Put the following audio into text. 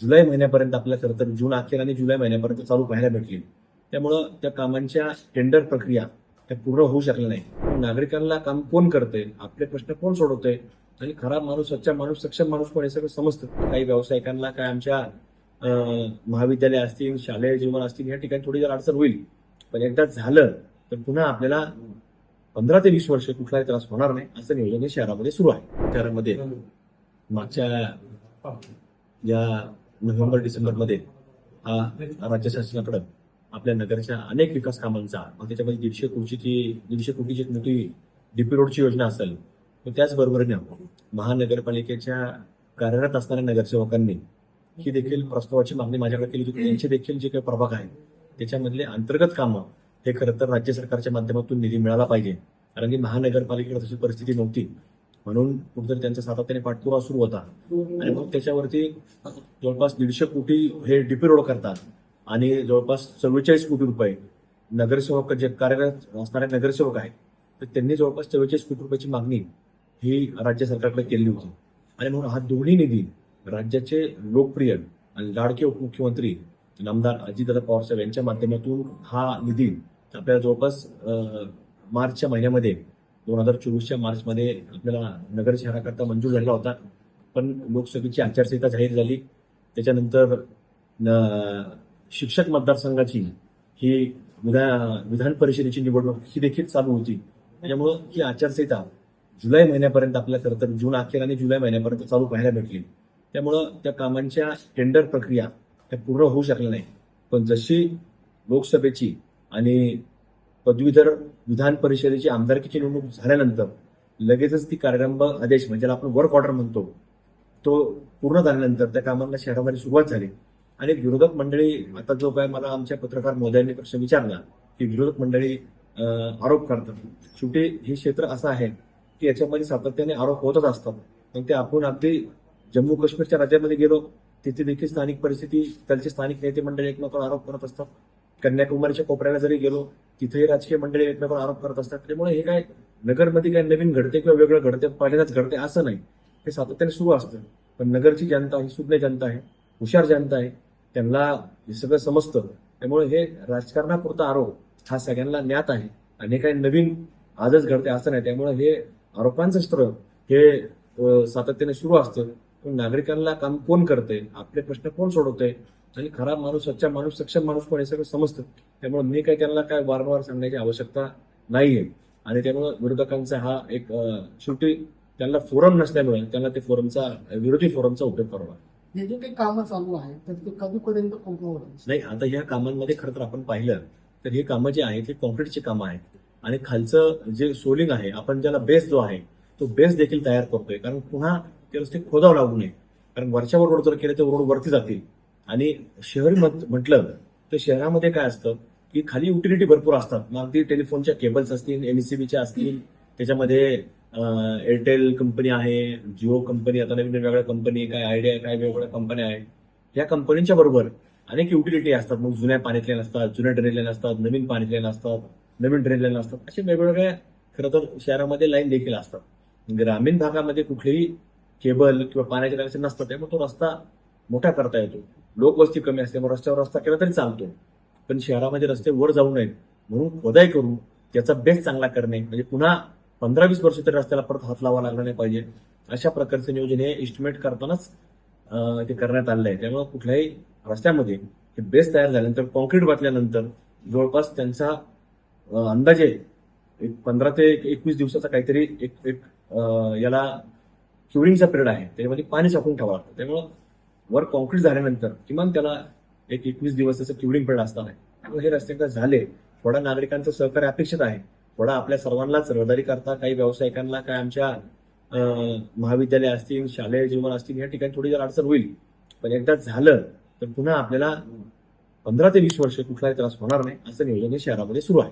जुलै महिन्यापर्यंत आपल्याला खरं तर जून अखेर आणि जुलै महिन्यापर्यंत चालू पाहायला भेटली त्यामुळं त्या कामांच्या टेंडर प्रक्रिया त्या पूर्ण होऊ शकल्या नाही नागरिकांना काम कोण करते आपले प्रश्न कोण सोडवते आणि खराब माणूस सच्चा माणूस सक्षम माणूस कोण हे सगळं समजतं. काही व्यावसायिकांना काय आमच्या महाविद्यालय असतील शालेय जीवन असतील या ठिकाणी थोडी जर अडचण होईल. पण एकदा झालं तर पुन्हा आपल्याला पंधरा ते वीस वर्ष कुठलाही त्रास होणार नाही असं नियोजन हे शहरामध्ये सुरू आहे. शहरामध्ये मागच्या या नोव्हेंबर डिसेंबरमध्ये हा राज्य शासनाकडे आपल्या नगरच्या अनेक विकास कामांचा मग त्याच्यामध्ये दीडशे कोटीची दीडशे कोटीची मोठी डीपी रोडची योजना असेल तर त्याचबरोबरीने महानगरपालिकेच्या कार्यरत असणाऱ्या नगरसेवकांनी ही देखील प्रस्तावाची मागणी माझ्याकडे केली होती. त्यांचे देखील जे काही प्रभाग आहे त्याच्यामधले अंतर्गत कामं हे खरं तर राज्य सरकारच्या माध्यमातून निधी मिळाला पाहिजे. कारण की महानगरपालिकेकडे तशी परिस्थिती नव्हती. म्हणून कुठेतरी त्यांचा सातत्याने पाठपुरावा सुरू होता आणि मग त्याच्यावरती जवळपास दीडशे कोटी हे डीपी रोड करतात आणि जवळपास चव्वेचाळीस कोटी रुपये नगरसेवक जे कार्यरत असणारे नगरसेवक आहेत तर त्यांनी जवळपास चव्वेचाळीस कोटी रुपयाची मागणी ही राज्य सरकारकडे केली होती. आणि म्हणून हा दोन्ही निधी राज्याचे लोकप्रिय आणि लाडके उपमुख्यमंत्री नामदार अजितदादा पवारसाहेब यांच्या माध्यमातून हा निधी आपल्याला जवळपास मार्चच्या महिन्यामध्ये दोन हजार चोवीसच्या मार्चमध्ये आपल्याला नगर शहराकरता मंजूर झाला होता. पण लोकसभेची आचारसंहिता जाहीर झाली. त्याच्यानंतर न- शिक्षक मतदारसंघाची ही विधान विधान परिषदेची निवडणूक ही देखील चालू होती. त्याच्यामुळं ही आचारसंहिता जुलै महिन्यापर्यंत आपल्याला खरं तर जून अखेर आणि जुलै महिन्यापर्यंत चालू पाहायला भेटली. त्यामुळं त्या कामांच्या टेंडर प्रक्रिया त्या पूर्ण होऊ शकल्या नाही पण जशी लोकसभेची आणि पदवीधर विधान परिषदेची आमदारकीची निवडणूक झाल्यानंतर लगेचच ती कार्यारंभ आदेश म्हणजे ज्याला आपण वर्क ऑर्डर म्हणतो तो पूर्ण झाल्यानंतर त्या कामांना शहरामध्ये सुरुवात झाली. आणि विरोधक मंडळी आता जो काय मला आमच्या पत्रकार महोदयांनी प्रश्न विचारला की विरोधक मंडळी आरोप करतात. शेवटी हे क्षेत्र असं आहे की याच्यामध्ये सातत्याने आरोप होतच असतात. पण ते आपण अगदी जम्मू काश्मीरच्या राज्यामध्ये गेलो तिथे देखील स्थानिक परिस्थिती त्यांचे स्थानिक नेते मंडळी एकमेकांवर आरोप करत असतात. कन्याकुमारीच्या कोपऱ्याला जरी गेलो तिथेही राजकीय मंडळी एकमेकांवर आरोप करत असतात. त्यामुळे हे काय नगरमध्ये काय नवीन घडते किंवा वेगळं घडते पहिल्यांदाच घडते असं नाही. हे सातत्याने सुरू असतं. पण नगरची जनता ही सुज्ञ जनता आहे हुशार जनता आहे. त्यांना हे सगळं समजतं. त्यामुळे हे राजकारणापुरता आरोप हा सगळ्यांना ज्ञात आहे. आणि हे काही नवीन आजच घडते असं नाही. त्यामुळे हे आरोपांचं स्त्र हे सातत्याने सुरू असतं. पण नागरिकांना काम कोण करते आपले प्रश्न कोण सोडवते आणि खराब माणूस सच्चा माणूस सक्षम माणूस कोण हे सगळं समजतं. त्यामुळे मी काही त्यांना काय वारंवार सांगण्याची आवश्यकता नाहीये. आणि त्यामुळे विरोधकांचा हा एक शेवटी त्यांना फोरम नसल्यामुळे त्यांना ते फोरमचा विरोधी फोरमचा उपयोग करावा हे जे काही कामं चालू आहेत तर ते कधीपर्यंत नाही आता ह्या कामांमध्ये खरं तर आपण पाहिलं तर ही कामं जी आहेत ही कॉन्क्रीटची कामं आहेत. आणि खालचं जे सोलिंग आहे आपण ज्याला बेस जो आहे तो बेस देखील तयार करतोय. कारण पुन्हा ते रस्ते खोदावं लागू नये. कारण वरच्यावर रोड जर केले तर रोड वरती जातील. आणि शहर म्हटलं तर शहरामध्ये काय असतं की खाली युटिलिटी भरपूर असतात. मग अगदी टेलिफोनच्या केबल्स असतील एमसीबीच्या असतील त्याच्यामध्ये एअरटेल कंपनी आहे जिओ कंपनी आता नवीन वेगवेगळ्या कंपनी काय आयडिया काय वेगवेगळ्या कंपन्या आहेत. या कंपनीच्या बरोबर अनेक युटिलिटी असतात. मग जुन्या पाण्यात लाईन असतात जुन्या ड्रेन लाईन असतात नवीन पाण्यातल्या असतात नवीन ड्रेन लाईन असतात. असे वेगवेगळ्या खरं तर शहरामध्ये लाईन देखील असतात. ग्रामीण भागामध्ये कुठलेही केबल किंवा पाण्याच्या लाईन नसतात. त्यामुळे तो रस्ता मोठा करता येतो. लोकवस्ती कमी असते मग रस्त्यावर रस्ता केला तरी चालतो. पण शहरामध्ये रस्ते वर जाऊ नयेत म्हणून खोदाई करून त्याचा बेस चांगला करणे म्हणजे पुन्हा पंधरा वीस वर्ष तरी रस्त्याला परत हात लावा लागला नाही पाहिजे. अशा प्रकारचे नियोजन हे इस्टिमेट करतानाच ते करण्यात आलेलं आहे. त्यामुळे कुठल्याही रस्त्यामध्ये हे बेस तयार झाल्यानंतर कॉन्क्रीट बाटल्यानंतर जवळपास त्यांचा अंदाजे एक पंधरा ते एकवीस दिवसाचा काहीतरी एक एक याला क्युरिंगचा पिरियड आहे. त्याच्यामध्ये पाणी साठवून ठेवावं लागतं. त्यामुळं वर कॉन्क्रीट झाल्यानंतर किमान त्याला एक एकवीस दिवस असं क्युरिंग पिरियड असणार आहे. त्यामुळे हे रस्ते एकदा झाले थोडा नागरिकांचं सहकार्य अपेक्षित आहे. थोडा आपल्या सर्वांनाच रहदारी करता काही व्यावसायिकांना काय आमच्या महाविद्यालय असतील शालेय जीवन असतील या ठिकाणी थोडी जर अडचण होईल पण एकदा झालं तर पुन्हा आपल्याला पंधरा ते वीस वर्ष कुठलाही त्रास होणार नाही असं नियोजन हे शहरामध्ये सुरू आहे.